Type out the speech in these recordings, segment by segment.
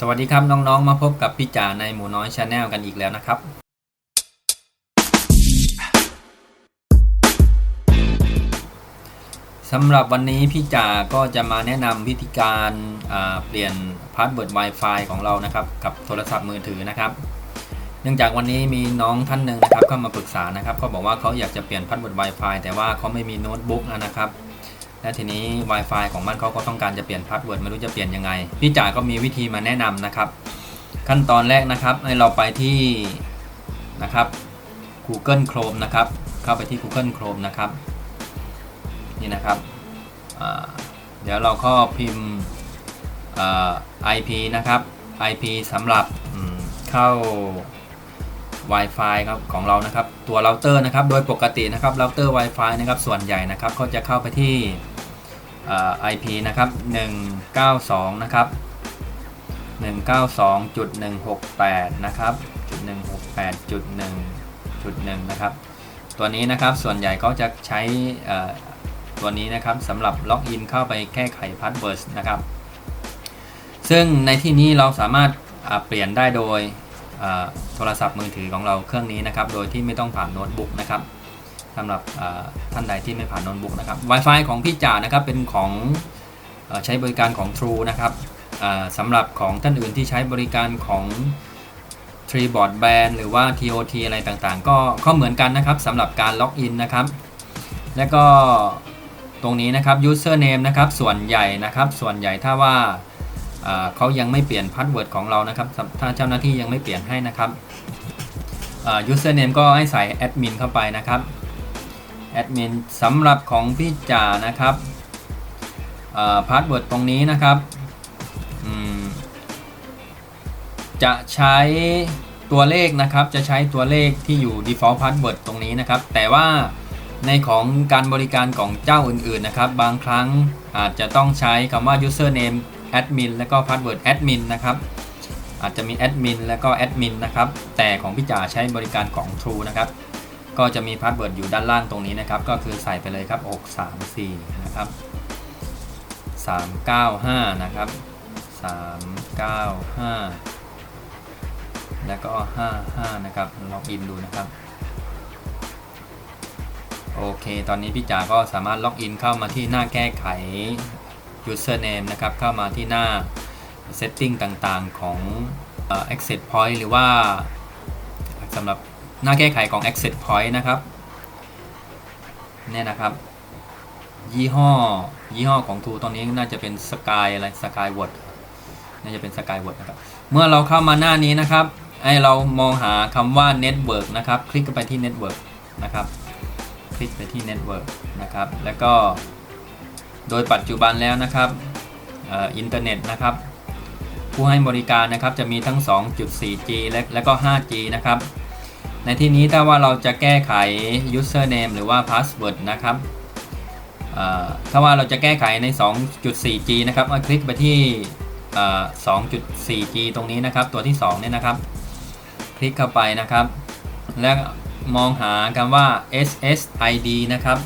สวัสดีครับน้องๆ มาพบกับพี่จ๋าในหมูน้อยชาแนลกันอีกแล้วนะครับ สำหรับวันนี้พี่จ๋าก็จะมาแนะนำวิธีการาเปลี่ยนพาสเวิร์ด Wi-Fi ของเรานะครับ กับโทรศัพท์มือถือนะครับ เนื่องจากวันนี้มีน้องท่านหนึ่งนะครับเข้ามาปรึกษานะครับเขาบอกว่าเขาอยากจะเปลี่ยนพาสเวิร์ด Wi-Fi แต่ว่าเขาไม่มีโน้ตบุ๊กนะครับ และทีนี้ Wi-Fi ของบ้านเขาก็ต้องการจะเปลี่ยนพาสเวิร์ดไม่รู้จะเปลี่ยนยังไง พี่จ๋าก็มีวิธีมาแนะนำนะครับ ขั้นตอนแรกนะครับให้เราไปที่นะครับ Google Chrome นะครับ เข้าไปที่ Google Chrome นะครับ นี่นะครับเดี๋ยวเราก็พิมพ์อ่า IP นะครับ IP สำหรับเข้า Wi-Fi ครับของเรานะครับ ตัวเราเตอร์นะครับ โดยปกตินะครับเราเตอร์ Wi-Fi นะครับส่วนใหญ่นะครับก็จะเข้าไปที่ IP นะครับ 192 นะครับ 192.168 นะครับจุด168จุด1จุด1นะครับ ตัวนี้นะครับส่วนใหญ่เขาจะใช้ตัวนี้นะครับสำหรับล็อกอินเข้าไปแก้ไขพาสเวิร์ดนะครับ ซึ่งในที่นี้เราสามารถเปลี่ยนได้โดยโทรศัพท์มือถือของเราเครื่องนี้นะครับ โดยที่ไม่ต้องผ่านโน้ตบุ๊กนะครับ สำหรับท่านใดที่ไม่ผ่านโน้ตบุ๊กนะครับ Wi-Fi ของพี่จ่านะครับเป็นของอใช้บริการของ True นะครับสำหรับของท่านอื่นที่ใช้บริการของ t r e e b o a r d Band หรือว่า TOT อะไรต่างๆ ก็ก็เหมือนกันนะครับสำหรับการล็อกอินนะครับ แล้วก็ตรงนี้นะครับ username นะครับส่วนใหญ่นะครับส่วนใหญ่ถ้าว่าเขายังไม่เปลี่ยนพาสเวิร์ดของเรานะครับ ถ้าเจ้าหน้าที่ยังไม่เปลี่ยนให้นะครับ username ก็ให้ใส่แอดมินเข้าไปนะครับ ดมินสำหรับของพี่จ่านะครับพาสเวิร์ดตรงนี้นะครับจะใช้ตัวเลขนะครับ จะใช้ตัวเลขที่อยู่ default password ตรงนี้นะครับ แต่ว่าในของการบริการของเจ้าอื่นๆนะครับ บางครั้งอาจจะต้องใช้คำว่า username admin แล้วก็ password admin นะครับ อาจจะมี admin แล้วก็ admin นะครับ แต่ของพี่จ๋าใช้บริการของ True นะครับ ก็จะมี password อยู่ด้านล่างตรงนี้นะครับ ก็คือใส่ไปเลยครับ 634 นะครับ 395 นะครับ 395 แล้วก็ 55 นะครับล็อกอินดูนะครับ โอเค ตอนนี้พี่จ๋าก็สามารถล็อกอินเข้ามาที่หน้าแก้ไข username นะครับ เข้ามาที่หน้า setting ต่างๆของ access point หรือว่าสำหรับ หน้าแก้ไขของ access point นะครับเนี่ยนะครับ ยี่ห้อ ยี่ห้อของทูตอนนี้น่าจะเป็นสกายอะไรสกายวอร์ดน่าจะเป็นสกายวอร์ดนะครับ เมื่อเราเข้ามาหน้านี้นะครับให้เรามองหาคำว่า Network นะครับ คลิกไปที่ Network นะครับ คลิกไปที่ Network นะครับ แล้วก็โดยปัจจุบันแล้วนะครับอินเทอร์เน็ตนะครับ ผู้ให้บริการนะครับจะมีทั้ง 2.4G และและก็ 5G นะครับ ในที่นี้ถ้าว่าเราจะแก้ไข username หรือว่า password นะครับอ่าถ้าว่าเราจะแก้ไขใน 2.4G นะครับมาคลิกไปที่ 2.4G ตรงนี้นะครับ ตัวที่2เนี่ยนะครับ คลิกเข้าไปนะครับ แล้วมองหาคำว่า SSID นะครับ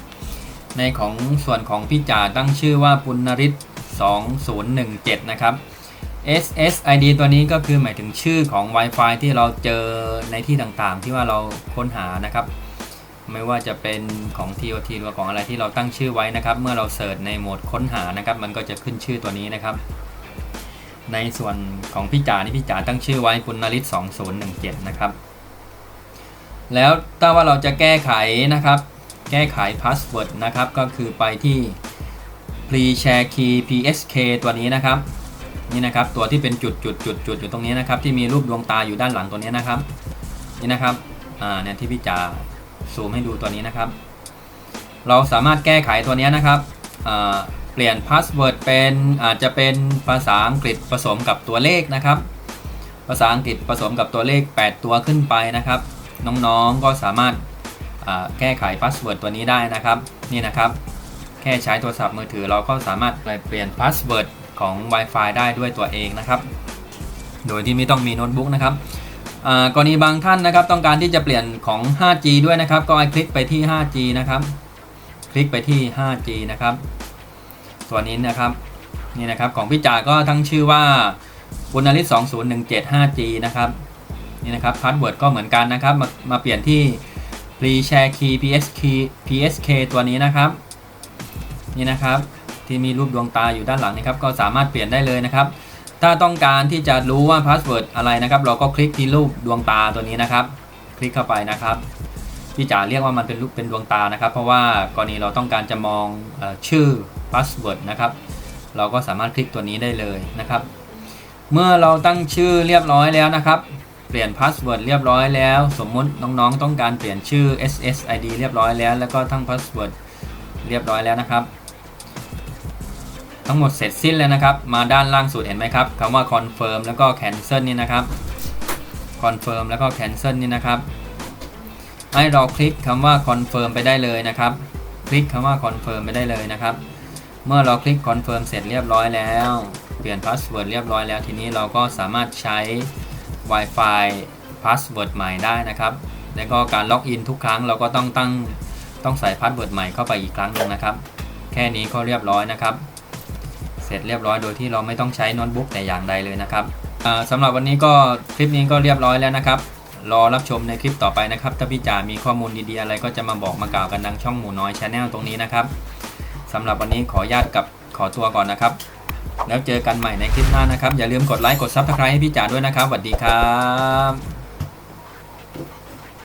ในของส่วนของพี่จ่าตั้งชื่อว่าปุณริศ2017 นะครับ SSID ตัวนี้ก็คือหมายถึงชื่อของ Wi-Fi ที่เราเจอในที่ต่างๆ ที่ว่าเราค้นหานะครับ ไม่ว่าจะเป็นของ TOT หรือว่าของอะไรที่เราตั้งชื่อไว้นะครับ เมื่อเราเสิร์ชในโหมดค้นหานะครับ มันก็จะขึ้นชื่อตัวนี้นะครับ ในส่วนของพี่จ๋านี่พี่จ๋าตั้งชื่อไว้คุณนริศ2017 นะครับ แล้วถ้าว่าเราจะแก้ไขนะครับ แก้ไขพาสเวิร์ดนะครับ ก็คือไปที่ pre share key psk ตัวนี้นะครับ นี่นะครับตัวที่เป็นจุดจุดจุดจุดอยู่ตรงนี้นะครับที่มีรูปดวงตาอยู่ด้านหลังตัวนี้นะครับนี่นะครับอ่าเนี่ยที่พี่จ๋าซูมให้ดูตัวนี้นะครับ เราสามารถแก้ไขตัวนี้นะครับอ่าเปลี่ยนพาสเวิร์ดเป็นอาจจะเป็นภาษาอังกฤษผสมกับตัวเลขนะครับ ภาษาอังกฤษผสมกับตัวเลข 8 ตัวขึ้นไปนะครับ น้องๆก็สามารถแก้ไขพาสเวิร์ดตัวนี้ได้นะครับ นี่นะครับ แค่ใช้โทรศัพท์มือถือเราก็สามารถเปลี่ยนพาสเวิร์ด ของ Wi-Fi ได้ด้วยตัวเองนะครับ โดยที่ไม่ต้องมีโน้ตบุ๊กนะครับกรณีบางท่านนะครับ ต้องการที่จะเปลี่ยนของ 5G ด้วยนะครับ ก็คลิกไปที่ 5G นะครับ คลิกไปที่ 5G นะครับ ตัวนี้นะครับนี่นะครับของพี่จ่าก็ทั้งชื่อว่าบุญนริศ 20175G นะครับนี่นะครับพาสเวิร์ดก็เหมือนกันนะครับ มามาเปลี่ยนที่ pre share key psk psk ตัวนี้นะครับ นี่นะครับ ที่มีรูปดวงตาอยู่ด้านหลังนะครับ ก็สามารถเปลี่ยนได้เลยนะครับ ถ้าต้องการที่จะรู้ว่าพาสเวิร์ดอะไรนะครับ เราก็คลิกที่รูปดวงตาตัวนี้นะครับ คลิกเข้าไปนะครับพี่จ๋าเรียกว่ามันเป็นรูปเป็นดวงตานะครับ เพราะว่ากรณีเราต้องการจะมองอชื่อพาสเวิร์ดนะครับ เราก็สามารถคลิกตัวนี้ได้เลยนะครับ เมื่อเราตั้งชื่อเรียบร้อยแล้วนะครับเปลี่ยนพาสเวิร์ดเรียบร้อยแล้ว สมมติน้องๆ ต้องการเปลี่ยนชื่อ SSID เรียบร้อยแล้ว แล้วก็ทั้งพาสเวิร์ดเรียบร้อยแล้วนะครับ ทั้งหมดเสร็จสิ้นแล้วนะครับ มาด้านล่างสุดเห็นไหมครับคำว่า confirm แล้วก็ cancel นี่นะครับ confirm แล้วก็ cancel นี่นะครับ ให้เราคลิกคำว่า confirm ไปได้เลยนะครับ คลิกคำว่า confirm ไปได้เลยนะครับ เมื่อเราคลิก confirm เสร็จเรียบร้อยแล้ว เปลี่ยนพาสเวิร์ดเรียบร้อยแล้ว ทีนี้เราก็สามารถใช้ Wi-Fi พาสเวิร์ดใหม่ได้นะครับ แล้วก็การล็อกอินทุกครั้งเราก็ต้องตั้งต้องใส่พาสเวิร์ดใหม่เข้าไปอีกครั้งหนึ่งนะครับ แค่นี้ก็เรียบร้อยนะครับ ร็จเรียบร้อยโดยที่เราไม่ต้องใช้โน้ตบุ๊กแต่อย่างใดเลยนะครับสำหรับวันนี้ก็คลิปนี้ก็เรียบร้อยแล้วนะครับ รอรับชมในคลิปต่อไปนะครับ ถ้าพี่จ๋ามีข้อมูลดีๆอะไรก็จะมาบอกมากล่าวกันดังช่องหมูน้อยชาแนลตรงนี้นะครับสำหรับวันนี้ขอญาตกับขอตัวก่อนนะครับ แล้วเจอกันใหม่ในคลิปหน้านะครับ อย่าลืมกดไลค์กดซับสไครต์ให้พี่จ๋าด้วยนะครับสวัสดีครับ